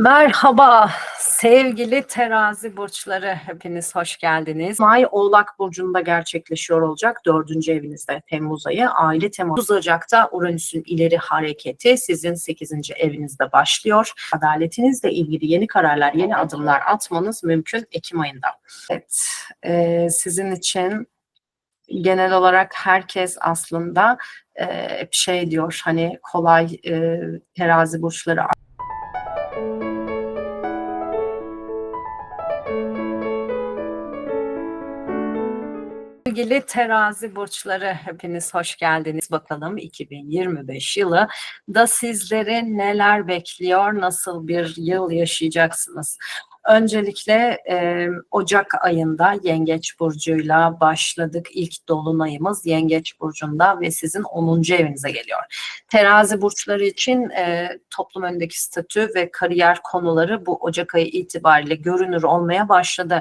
Merhaba sevgili terazi burçları hepiniz hoş geldiniz. May Oğlak Burcu'nda gerçekleşiyor olacak dördüncü evinizde Temmuz ayı. Aile teması 9 Ocak'ta Uranüs'ün ileri hareketi sizin 8. evinizde başlıyor. Adaletinizle ilgili yeni kararlar, yeni adımlar atmanız mümkün Ekim ayında. Evet, e, sizin için genel olarak herkes aslında e, hep şey diyor hani kolay e, terazi burçları Sevgili terazi burçları hepiniz hoş geldiniz. Bakalım 2025 yılı da sizleri neler bekliyor, nasıl bir yıl yaşayacaksınız? Öncelikle e, Ocak ayında Yengeç Burcu'yla başladık. İlk dolunayımız Yengeç Burcu'nda ve sizin 10. evinize geliyor. Terazi burçları için e, toplum önündeki statü ve kariyer konuları bu Ocak ayı itibariyle görünür olmaya başladı.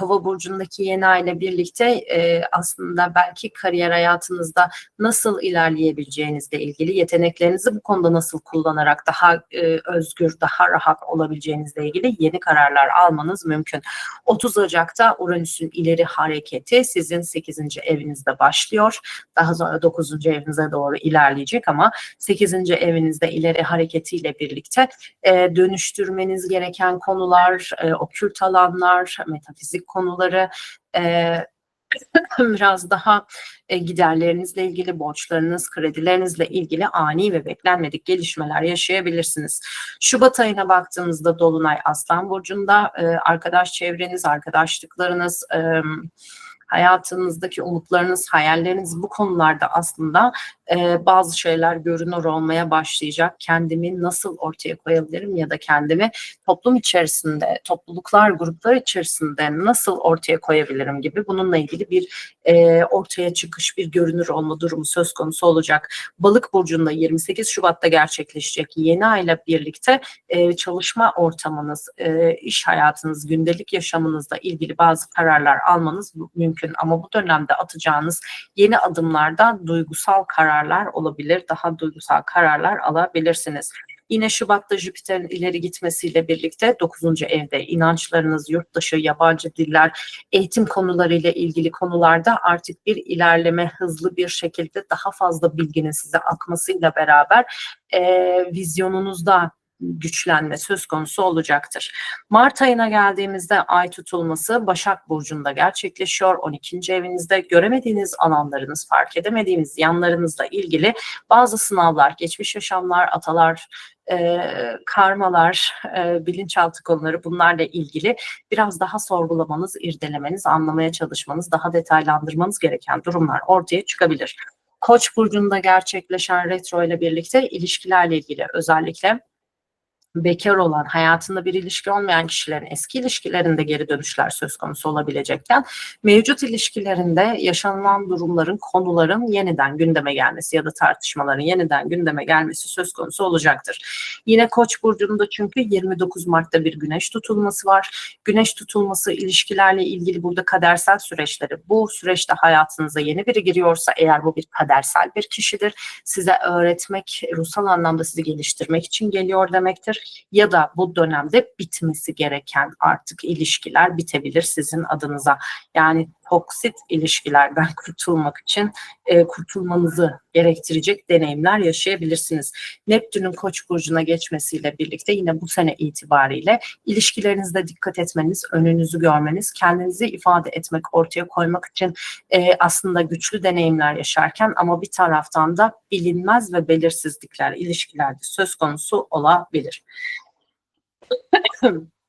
Kova burcundaki yeni ay ile birlikte e, aslında belki kariyer hayatınızda nasıl ilerleyebileceğinizle ilgili yeteneklerinizi bu konuda nasıl kullanarak daha e, özgür, daha rahat olabileceğinizle ilgili yeni kararlar almanız mümkün. 30 Ocak'ta Uranüs'ün ileri hareketi sizin 8. evinizde başlıyor. Daha sonra 9. evinize doğru ilerleyecek ama 8. evinizde ileri hareketiyle birlikte e, dönüştürmeniz gereken konular, e, okült alanlar, metafizik konuları, e, biraz daha e, giderlerinizle ilgili, borçlarınız, kredilerinizle ilgili ani ve beklenmedik gelişmeler yaşayabilirsiniz. Şubat ayına baktığımızda Dolunay Aslan Burcu'nda e, arkadaş çevreniz, arkadaşlıklarınız, e, hayatınızdaki umutlarınız, hayalleriniz bu konularda aslında e, bazı şeyler görünür olmaya başlayacak. Kendimi nasıl ortaya koyabilirim ya da kendimi toplum içerisinde, topluluklar, gruplar içerisinde nasıl ortaya koyabilirim gibi bununla ilgili bir e, ortaya çıkış, bir görünür olma durumu söz konusu olacak. Balık burcunda 28 Şubat'ta gerçekleşecek yeni ayla birlikte e, çalışma ortamınız, e, iş hayatınız, gündelik yaşamınızla ilgili bazı kararlar almanız mümkün. Ama bu dönemde atacağınız yeni adımlarda duygusal kararlar olabilir. Daha duygusal kararlar alabilirsiniz. Yine Şubat'ta Jüpiter'in ileri gitmesiyle birlikte 9. evde inançlarınız, yurt dışı, yabancı diller, eğitim konularıyla ilgili konularda artık bir ilerleme hızlı bir şekilde daha fazla bilginin size akmasıyla beraber e, vizyonunuzda güçlenme söz konusu olacaktır. Mart ayına geldiğimizde ay tutulması Başak Burcu'nda gerçekleşiyor. 12. evinizde göremediğiniz alanlarınız, fark edemediğiniz yanlarınızla ilgili bazı sınavlar, geçmiş yaşamlar, atalar, e, karmalar, e, bilinçaltı konuları bunlarla ilgili biraz daha sorgulamanız, irdelemeniz, anlamaya çalışmanız, daha detaylandırmanız gereken durumlar ortaya çıkabilir. Koç burcunda gerçekleşen retro ile birlikte ilişkilerle ilgili özellikle bekar olan, hayatında bir ilişki olmayan kişilerin eski ilişkilerinde geri dönüşler söz konusu olabilecekken mevcut ilişkilerinde yaşanılan durumların, konuların yeniden gündeme gelmesi ya da tartışmaların yeniden gündeme gelmesi söz konusu olacaktır. Yine Koç burcunda çünkü 29 Mart'ta bir güneş tutulması var. Güneş tutulması ilişkilerle ilgili burada kadersel süreçleri. Bu süreçte hayatınıza yeni biri giriyorsa eğer bu bir kadersel bir kişidir. Size öğretmek, ruhsal anlamda sizi geliştirmek için geliyor demektir ya da bu dönemde bitmesi gereken artık ilişkiler bitebilir sizin adınıza. Yani toksit ilişkilerden kurtulmak için e, kurtulmanızı gerektirecek deneyimler yaşayabilirsiniz. Neptün'ün Koç burcuna geçmesiyle birlikte yine bu sene itibariyle ilişkilerinizde dikkat etmeniz, önünüzü görmeniz, kendinizi ifade etmek, ortaya koymak için e, aslında güçlü deneyimler yaşarken ama bir taraftan da bilinmez ve belirsizlikler ilişkilerde söz konusu olabilir.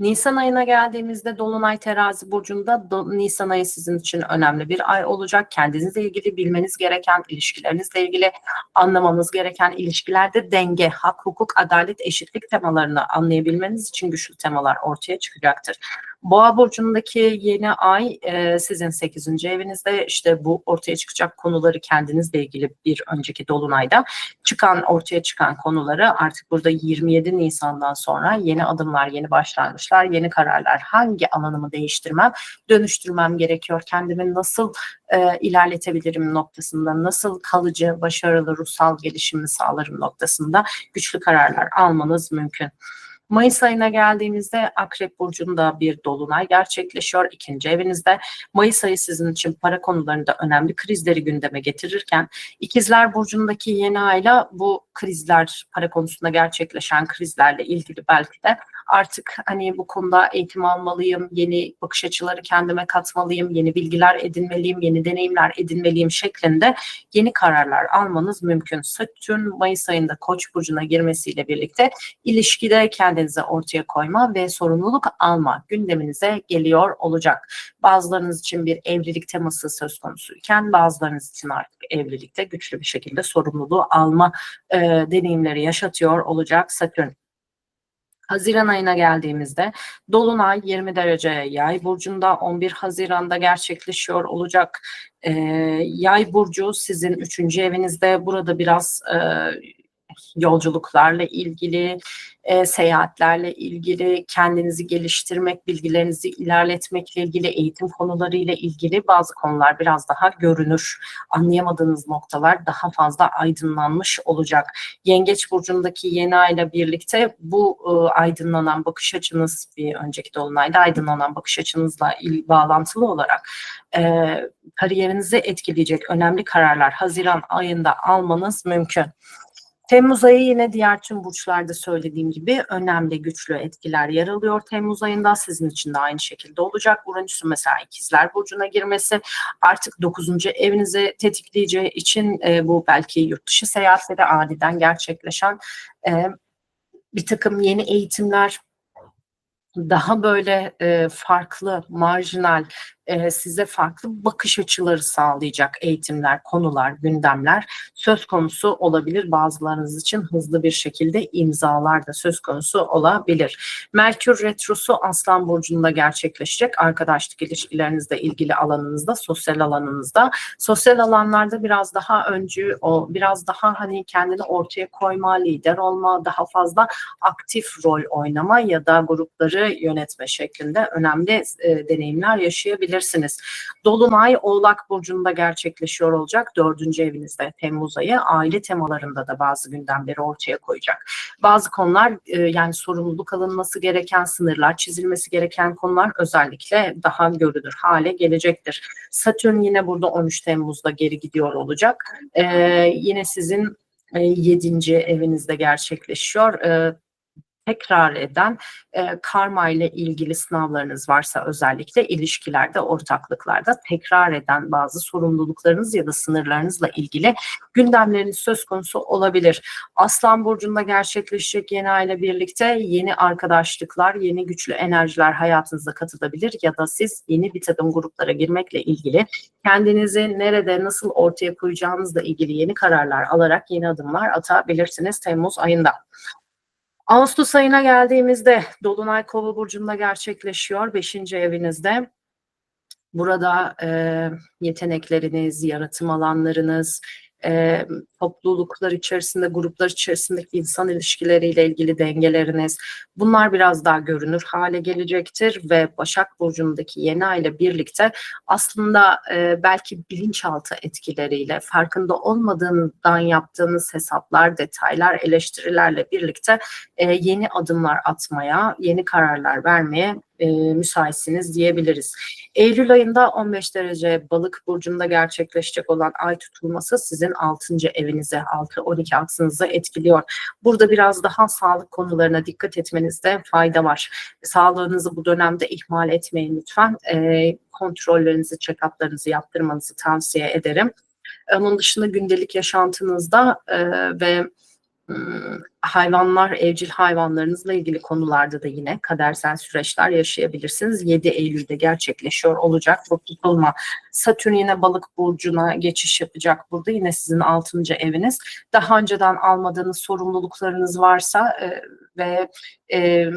Nisan ayına geldiğimizde Dolunay Terazi Burcu'nda Do Nisan ayı sizin için önemli bir ay olacak. Kendinizle ilgili bilmeniz gereken, ilişkilerinizle ilgili anlamamız gereken ilişkilerde denge, hak, hukuk, adalet, eşitlik temalarını anlayabilmeniz için güçlü temalar ortaya çıkacaktır. Boğa burcundaki yeni ay e, sizin 8. evinizde işte bu ortaya çıkacak konuları kendinizle ilgili bir önceki dolunayda çıkan ortaya çıkan konuları artık burada 27 Nisan'dan sonra yeni adımlar, yeni başlangıçlar başlar, yeni kararlar. Hangi alanımı değiştirmem, dönüştürmem gerekiyor? Kendimi nasıl e, ilerletebilirim noktasında, nasıl kalıcı, başarılı ruhsal gelişimi sağlarım noktasında güçlü kararlar almanız mümkün. Mayıs ayına geldiğimizde Akrep Burcu'nda bir dolunay gerçekleşiyor ikinci evinizde. Mayıs ayı sizin için para konularında önemli krizleri gündeme getirirken İkizler Burcu'ndaki yeni ayla bu krizler, para konusunda gerçekleşen krizlerle ilgili belki de artık hani bu konuda eğitim almalıyım, yeni bakış açıları kendime katmalıyım, yeni bilgiler edinmeliyim, yeni deneyimler edinmeliyim şeklinde yeni kararlar almanız mümkün. Satürn Mayıs ayında Koç burcuna girmesiyle birlikte ilişkide kendinize ortaya koyma ve sorumluluk alma gündeminize geliyor olacak. Bazılarınız için bir evlilik teması söz konusuyken bazılarınız için artık evlilikte güçlü bir şekilde sorumluluğu alma e, deneyimleri yaşatıyor olacak Satürn. Haziran ayına geldiğimizde Dolunay 20 derece yay burcunda 11 Haziran'da gerçekleşiyor olacak. Ee, yay burcu sizin 3. evinizde burada biraz e, yolculuklarla ilgili, e, seyahatlerle ilgili, kendinizi geliştirmek, bilgilerinizi ilerletmekle ilgili, eğitim konularıyla ilgili bazı konular biraz daha görünür. Anlayamadığınız noktalar daha fazla aydınlanmış olacak. Yengeç burcundaki yeni ayla birlikte bu e, aydınlanan bakış açınız bir önceki dolunayda aydınlanan bakış açınızla il, bağlantılı olarak e, kariyerinizi etkileyecek önemli kararlar Haziran ayında almanız mümkün. Temmuz ayı yine diğer tüm burçlarda söylediğim gibi önemli güçlü etkiler yer alıyor. Temmuz ayında sizin için de aynı şekilde olacak. Uranüs'ün mesela ikizler burcuna girmesi artık 9. evinizi tetikleyeceği için e, bu belki yurt dışı seyahatleri aniden gerçekleşen e, bir takım yeni eğitimler daha böyle e, farklı, marjinal, e, size farklı bakış açıları sağlayacak eğitimler, konular, gündemler söz konusu olabilir. Bazılarınız için hızlı bir şekilde imzalar da söz konusu olabilir. Merkür Retrosu Aslan Burcu'nda gerçekleşecek. Arkadaşlık ilişkilerinizle ilgili alanınızda, sosyal alanınızda. Sosyal alanlarda biraz daha öncü, o biraz daha hani kendini ortaya koyma, lider olma, daha fazla aktif rol oynama ya da grupları yönetme şeklinde önemli e, deneyimler yaşayabilirsiniz. Dolunay Oğlak Burcu'nda gerçekleşiyor olacak. Dördüncü evinizde Temmuz ayı. Aile temalarında da bazı gündemleri ortaya koyacak. Bazı konular e, yani sorumluluk alınması gereken sınırlar, çizilmesi gereken konular özellikle daha görülür hale gelecektir. Satürn yine burada 13 Temmuz'da geri gidiyor olacak. E, yine sizin e, 7. evinizde gerçekleşiyor. Tekrar eden e, karma ile ilgili sınavlarınız varsa özellikle ilişkilerde, ortaklıklarda tekrar eden bazı sorumluluklarınız ya da sınırlarınızla ilgili gündemleriniz söz konusu olabilir. Aslan Burcu'nda gerçekleşecek yeni ay ile birlikte yeni arkadaşlıklar, yeni güçlü enerjiler hayatınıza katılabilir ya da siz yeni bir takım gruplara girmekle ilgili kendinizi nerede nasıl ortaya koyacağınızla ilgili yeni kararlar alarak yeni adımlar atabilirsiniz Temmuz ayında. Ağustos ayına geldiğimizde Dolunay Kova burcunda gerçekleşiyor. Beşinci evinizde. Burada e, yetenekleriniz, yaratım alanlarınız, e, topluluklar içerisinde, gruplar içerisindeki insan ilişkileriyle ilgili dengeleriniz bunlar biraz daha görünür hale gelecektir ve Başak Burcu'ndaki yeni ay ile birlikte aslında e, belki bilinçaltı etkileriyle farkında olmadığından yaptığınız hesaplar, detaylar, eleştirilerle birlikte e, yeni adımlar atmaya, yeni kararlar vermeye e, müsaitsiniz diyebiliriz. Eylül ayında 15 derece balık burcunda gerçekleşecek olan ay tutulması sizin 6. evinize, 6-12 aksınızı etkiliyor. Burada biraz daha sağlık konularına dikkat etmenizde fayda var. Sağlığınızı bu dönemde ihmal etmeyin lütfen. E, kontrollerinizi, check-up'larınızı yaptırmanızı tavsiye ederim. Onun dışında gündelik yaşantınızda e, ve hayvanlar, evcil hayvanlarınızla ilgili konularda da yine kadersel süreçler yaşayabilirsiniz. 7 Eylül'de gerçekleşiyor olacak bu tutulma. Satürn yine balık burcuna geçiş yapacak burada. Yine sizin 6. eviniz. Daha önceden almadığınız sorumluluklarınız varsa e, ve e,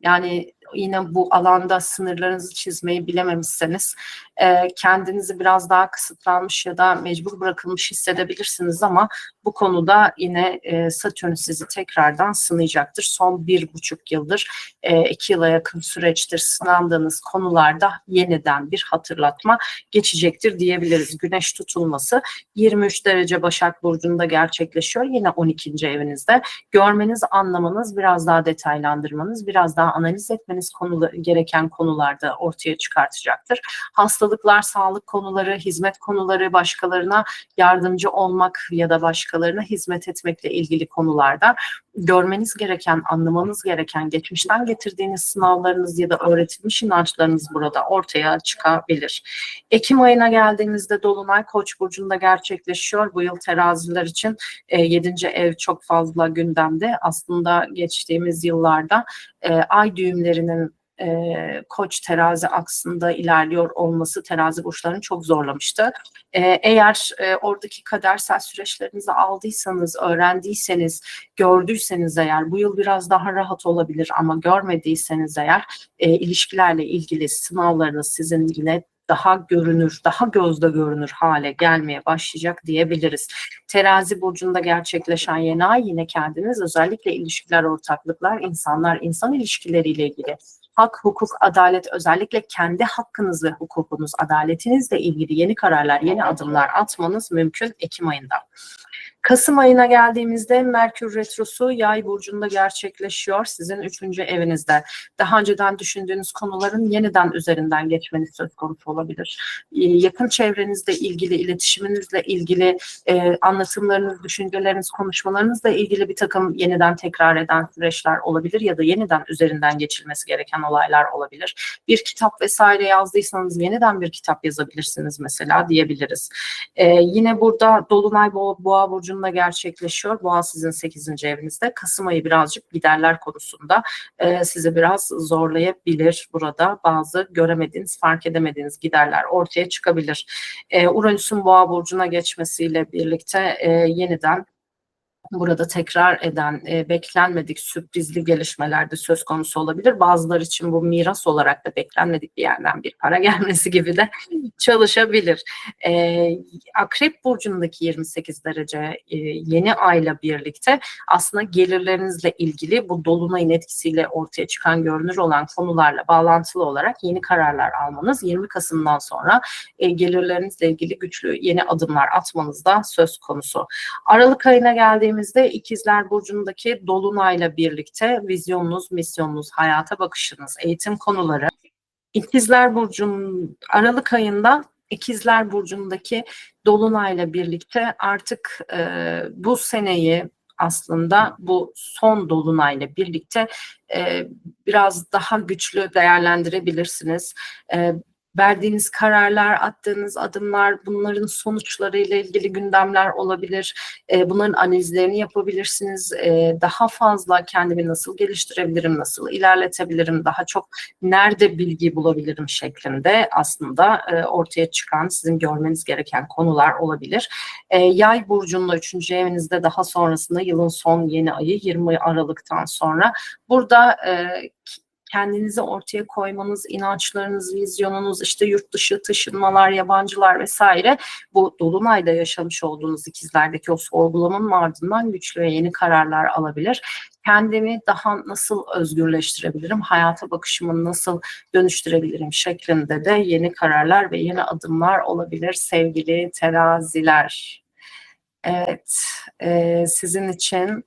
yani yine bu alanda sınırlarınızı çizmeyi bilememişseniz e, kendinizi biraz daha kısıtlanmış ya da mecbur bırakılmış hissedebilirsiniz ama bu konuda yine e, Satürn sizi tekrardan sınayacaktır. Son bir buçuk yıldır, e, iki yıla yakın süreçtir sınandığınız konularda yeniden bir hatırlatma geçecektir diyebiliriz. Güneş tutulması 23 derece Başak Burcu'nda gerçekleşiyor. Yine 12. evinizde. Görmeniz, anlamanız, biraz daha detaylandırmanız, biraz daha analiz etmeniz konu, gereken konularda ortaya çıkartacaktır. Hastalıklar, sağlık konuları, hizmet konuları, başkalarına yardımcı olmak ya da başkalarına hizmet etmekle ilgili konularda görmeniz gereken, anlamanız gereken, geçmişten getirdiğiniz sınavlarınız ya da öğretilmiş inançlarınız burada ortaya çıkabilir. Ekim ayına geldiğimizde Dolunay Koç burcunda gerçekleşiyor. Bu yıl teraziler için e, 7. ev çok fazla gündemde. Aslında geçtiğimiz yıllarda e, ay düğümlerinin e, koç terazi aksında ilerliyor olması terazi burçlarını çok zorlamıştı. E, eğer e, oradaki kadersel süreçlerinizi aldıysanız, öğrendiyseniz, gördüyseniz eğer bu yıl biraz daha rahat olabilir ama görmediyseniz eğer e, ilişkilerle ilgili sınavlarınız sizin yine daha görünür, daha gözde görünür hale gelmeye başlayacak diyebiliriz. Terazi burcunda gerçekleşen yeni ay yine kendiniz özellikle ilişkiler, ortaklıklar, insanlar, insan ilişkileriyle ilgili hak, hukuk, adalet özellikle kendi hakkınız ve hukukunuz, adaletinizle ilgili yeni kararlar, yeni adımlar atmanız mümkün Ekim ayında. Kasım ayına geldiğimizde Merkür Retrosu Yay burcunda gerçekleşiyor. Sizin üçüncü evinizde. Daha önceden düşündüğünüz konuların yeniden üzerinden geçmeniz söz konusu olabilir. Ee, yakın çevrenizle ilgili, iletişiminizle ilgili e, anlatımlarınız, düşünceleriniz, konuşmalarınızla ilgili bir takım yeniden tekrar eden süreçler olabilir ya da yeniden üzerinden geçilmesi gereken olaylar olabilir. Bir kitap vesaire yazdıysanız yeniden bir kitap yazabilirsiniz mesela diyebiliriz. Ee, yine burada Dolunay Boğa, Boğa burcunda gerçekleşiyor. Boğa sizin 8. evinizde. Kasım ayı birazcık giderler konusunda e, sizi biraz zorlayabilir burada. Bazı göremediğiniz, fark edemediğiniz giderler ortaya çıkabilir. E, Uranüs'ün Boğa burcuna geçmesiyle birlikte e, yeniden burada tekrar eden e, beklenmedik sürprizli gelişmeler de söz konusu olabilir. Bazıları için bu miras olarak da beklenmedik bir yerden bir para gelmesi gibi de çalışabilir. E, Akrep burcundaki 28 derece e, yeni ayla birlikte aslında gelirlerinizle ilgili bu dolunayın etkisiyle ortaya çıkan görünür olan konularla bağlantılı olarak yeni kararlar almanız 20 Kasım'dan sonra e, gelirlerinizle ilgili güçlü yeni adımlar atmanız da söz konusu. Aralık ayına geldiğimiz geldiğimizde ikizler burcundaki dolunayla birlikte vizyonunuz, misyonunuz, hayata bakışınız, eğitim konuları ikizler burcunun Aralık ayında ikizler burcundaki dolunayla birlikte artık e, bu seneyi aslında bu son dolunayla birlikte e, biraz daha güçlü değerlendirebilirsiniz. E, verdiğiniz kararlar, attığınız adımlar, bunların sonuçlarıyla ilgili gündemler olabilir. E, bunların analizlerini yapabilirsiniz. E, daha fazla kendimi nasıl geliştirebilirim, nasıl ilerletebilirim, daha çok nerede bilgi bulabilirim şeklinde aslında e, ortaya çıkan sizin görmeniz gereken konular olabilir. E, yay burcunun 3. evinizde daha sonrasında yılın son yeni ayı 20 Aralık'tan sonra burada e, kendinizi ortaya koymanız, inançlarınız, vizyonunuz, işte yurt dışı taşınmalar, yabancılar vesaire bu dolunayda yaşamış olduğunuz ikizlerdeki o sorgulamanın ardından güçlü ve yeni kararlar alabilir. Kendimi daha nasıl özgürleştirebilirim, hayata bakışımı nasıl dönüştürebilirim şeklinde de yeni kararlar ve yeni adımlar olabilir sevgili teraziler. Evet, e, sizin için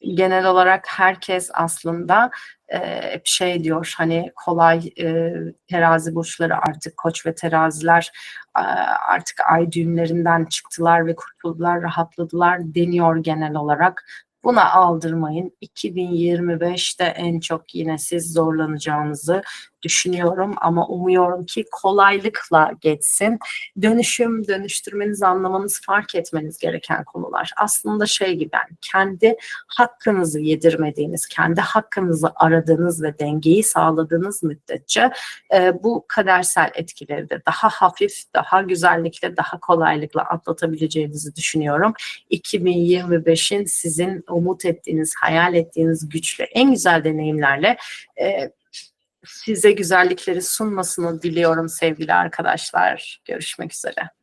genel olarak herkes aslında e, şey diyor hani kolay e, terazi burçları artık koç ve teraziler e, artık ay düğümlerinden çıktılar ve kurtuldular, rahatladılar deniyor genel olarak. Buna aldırmayın. 2025'te en çok yine siz zorlanacağınızı düşünüyorum ama umuyorum ki kolaylıkla geçsin. Dönüşüm, dönüştürmeniz, anlamanız, fark etmeniz gereken konular. Aslında şey gibi yani kendi hakkınızı yedirmediğiniz, kendi hakkınızı aradığınız ve dengeyi sağladığınız müddetçe e, bu kadersel etkileri de daha hafif, daha güzellikle, daha kolaylıkla atlatabileceğinizi düşünüyorum. 2025'in sizin umut ettiğiniz, hayal ettiğiniz güçlü, en güzel deneyimlerle e, size güzellikleri sunmasını diliyorum sevgili arkadaşlar. Görüşmek üzere.